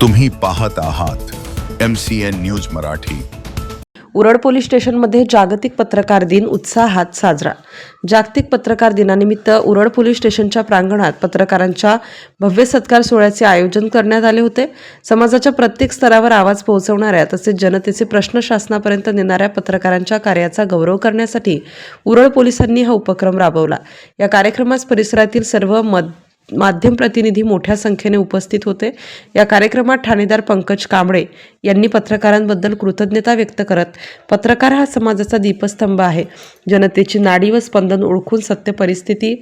तुम्ही पाहत आहात M C N news Marathi. Urad police स्टेशनमध्ये जागतिक पत्रकार दिन उत्साहात साजरा. जागतिक पत्रकार दिनानिमित्त उरड पोलीस स्टेशनच्या प्रांगणात पत्रकारांच्या भव्य सत्कार सोहळ्याचे आयोजन करण्यात आले होते. समाजाच्या प्रत्येक स्तरावर आवाज पोहोचवणाऱ्या तसेच जनतेचे प्रश्न शासनापर्यंत नेणाऱ्या पत्रकारांच्या कार्याचा गौरव करण्यासाठी उरळ पोलिसांनी हा उपक्रम राबवला. या कार्यक्रमास परिसरातील सर्व मद माध्यम प्रतिनिधी मोठ्या संख्येने उपस्थित होते. या कार्यक्रमात ठाणेदार पंकज कांबळे यांनी पत्रकारांबद्दल कृतज्ञता व्यक्त करत पत्रकार हा समाजाचा दीपस्तंभ आहे. जनतेची नाडी व स्पंदन ओळखून सत्य परिस्थिती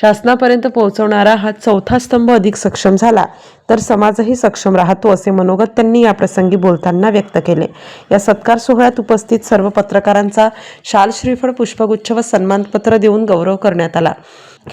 शासनापर्यंत पोहोचवणारा हा चौथा स्तंभ अधिक सक्षम झाला. तर समाजही सक्षम राहतो असे मनोगत त्यांनी या प्रसंगी बोलताना व्यक्त केले. या सत्कार सोहळ्यात उपस्थित सर्व पत्रकारांचा शाल श्रीफळ पुष्पगुच्छ व सन्मानपत्र देऊन गौरव करण्यात आला.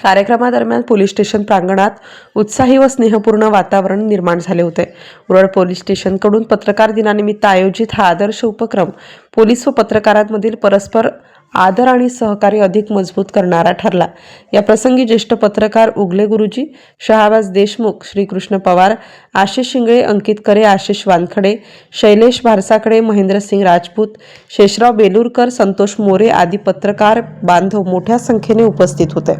कार्यक्रमादरम्यान पोलीस स्टेशन प्रांगणात उत्साही व स्नेहपूर्ण वातावरण निर्माण झाले होते. उरळ पोलीस स्टेशनकडून पत्रकार दिनानिमित्त आयोजित हा आदर्श उपक्रम पोलीस व पत्रकारांमधील परस्पर आदर आणि सहकार्य अधिक मजबूत करणारा ठरला. या प्रसंगी ज्येष्ठ पत्रकार उगले गुरुजी शहाबाज देशमुख श्रीकृष्ण पवार आशिष शिंगळे अंकित करे आशिष वानखडे शैलेश भारसाकडे महेंद्रसिंग राजपूत शेषराव बेलूरकर संतोष मोरे आदी पत्रकार बांधव मोठ्या संख्येने उपस्थित होते.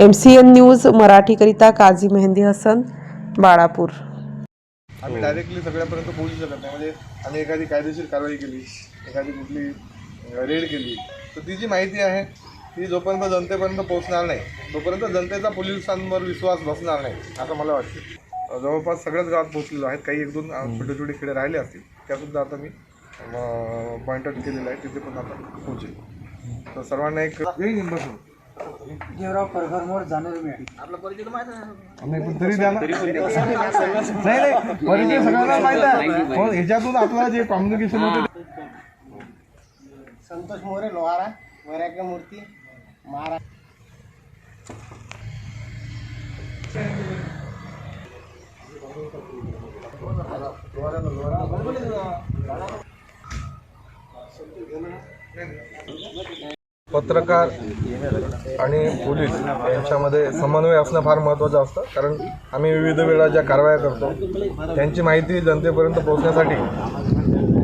एम सी एन न्यूज मराठीकरिता काझी मेहंदी हसन बाळापूर. आम्ही डायरेक्टली सगळ्यांपर्यंत पोहोचू शकत नाही. म्हणजे आम्ही एखादी कायदेशीर कारवाई केली एखादी कुठली रेड केली. तर ती जी माहिती आहे ती जोपर्यंत जनतेपर्यंत पोहोचणार नाही तोपर्यंत जनतेचा पोलिसांवर विश्वास बसणार नाही असं मला वाटतं. जवळपास सगळ्याच गावात पोहोचलेलो आहेत. काही एक दोन छोटे छोटे खेडे राहिले असतील. त्यासुद्धा आता मी पॉईंट आउट केलेलं आहे. तिथे पण आता पोहोचेल. तर सर्वांना एक बसून देवराव मोर तरी द्या ना. नाही परिचय सगळ्यांना माहीत आहे. पण ह्याच्यातून आपल्याला जे कम्युनिकेशन होते संतोष मोरे लोहारा वैराग्य मूर्ती महाराज. पत्रकार आणि पोलीस यांच्यामध्ये समन्वय असणं फार महत्त्वाचं असतं. कारण आम्ही विविध वेळा ज्या कारवाया करतो त्यांची माहिती जनतेपर्यंत पोहोचण्यासाठी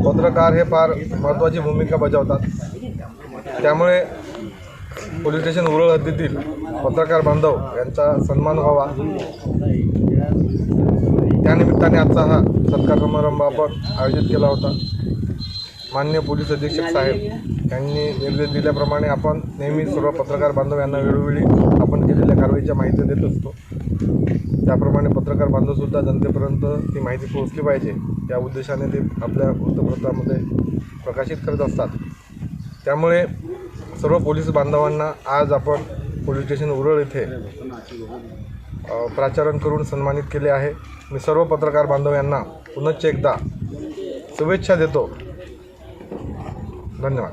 पत्रकार हे फार महत्त्वाची भूमिका बजावतात. त्यामुळे पोलीस स्टेशन उरळ हद्दीतील पत्रकार बांधव यांचा सन्मान व्हावा. त्यानिमित्ताने आजचा हा सत्कार समारंभ आपण आयोजित केला होता. मान्य पोलीस अधीक्षक साहेब यांनी निर्देश दिल्याप्रमाणे आपण नेहमी सर्व पत्रकार बांधव यांना वेळोवेळी आपण केलेल्या कारवाईच्या माहिती देत असतो. त्याप्रमाणे पत्रकार बांधवसुद्धा जनतेपर्यंत ती माहिती पोहोचली पाहिजे. त्या उद्देशाने ते आपल्या वृत्तपत्रामध्ये प्रकाशित करत असतात. त्यामुळे सर्व पोलीस बांधवांना आज आपण पोलीस स्टेशन उरळ येथे प्राचारण करून सन्मानित केले आहे. मी सर्व पत्रकार बांधव यांना पुनश्च एकदा शुभेच्छा देतो. धन्यवाद.